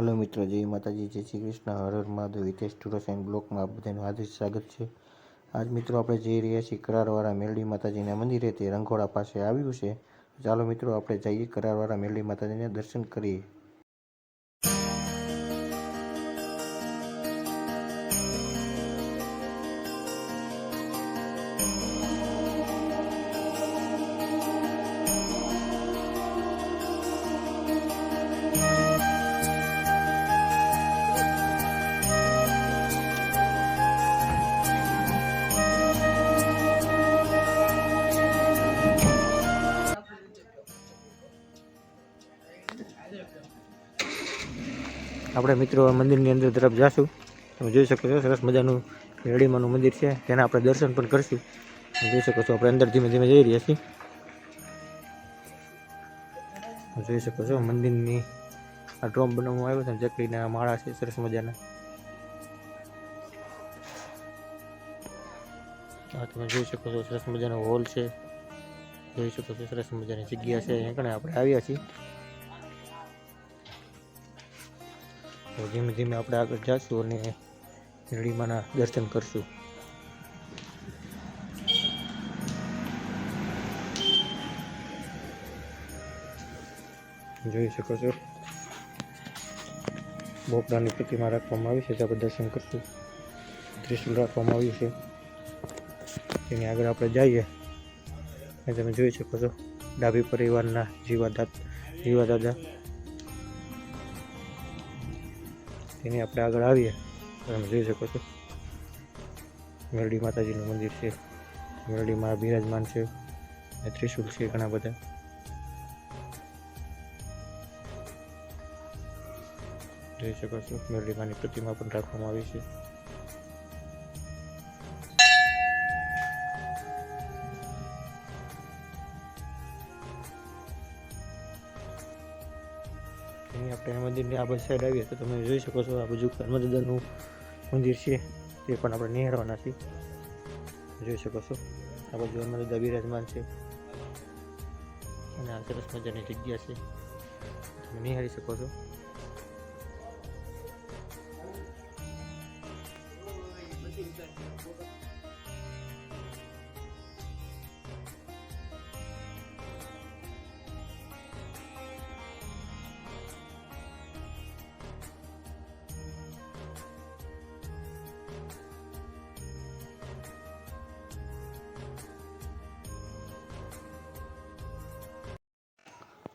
મિત્રો, જય માતાજી, જય શ્રી કૃષ્ણ. હર હર મહાદેવ. હિતેશ ટુરસ એન્ડ બ્લોકમાં આપ બધાનું હાર્દિક સ્વાગત છે. આજ મિત્રો આપણે જઈ રહ્યા છીએ કરારવાળા મેલડી માતાજીના મંદિરે. તે રંગોળા પાસે આવ્યું છે. ચાલો મિત્રો, આપણે જઈએ કરારવાળા મેલડી માતાજીને દર્શન કરીએ. આપણે મિત્રો મંદિરની અંદર તરફ જાશું. તમે જોઈ શકો છો, સરસ મજાનું રેડીમાનું મંદિર છે. તેના આપણે દર્શન પણ કરશું. જોઈ શકો છો, આપણે અંદર ધીમે ધીમે જઈ રહ્યા છીએ. જોઈ શકો છો, મંદિરની આ ડ્રોમ બનાવવામાં આવ્યો છે ચકલીના માળા છે, સરસ મજાના. આ તમે જોઈ શકો છો, સરસ મજાનો હોલ છે. જોઈ શકો છો, સરસ મજાની જગ્યા છે. અહીંયા કણે આપણે આવ્યા છીએ. તો ધીમે ધીમે આપણે આગળ જઈશું અને મેરડીમાના દર્શન કરશું. જોઈ શકો છો. બોપડાની પ્રતિમા રાખવામાં આવી છે ત્યાં દર્શન કરશું. ત્રિશુલ રાખવામાં આવ્યું છે. તેની આગળ આપણે જઈએ. અને તમે જોઈ શકો છો, ડાબી પરિવારના જીવા દાદા જીવા દાદા તેની આપણે આગળ આવીએ. તમે જોઈ શકો છો. મેરડી માતાજીનું મંદિર છે. મેરડીમાં બિરાજમાન છે. અને ત્રિશુલ છે ઘણા બધા. જોઈ શકો છો. મેરડીમાની પ્રતિમા પણ રાખવામાં આવી છે. અહીં આપણે મંદિરની આ બાજુ સાઈડ આવીએ તો તમે જોઈ શકો છો આ બાજુ નર્મદાનું મંદિર છે. તે પણ આપણે નિહાળવાના છીએ. જોઈ શકો છો. આ બાજુ નર્મદા બિરાજમાન છે. અને આ સરસ મજાની જગ્યા છે. તમે નિહાળી શકો છો.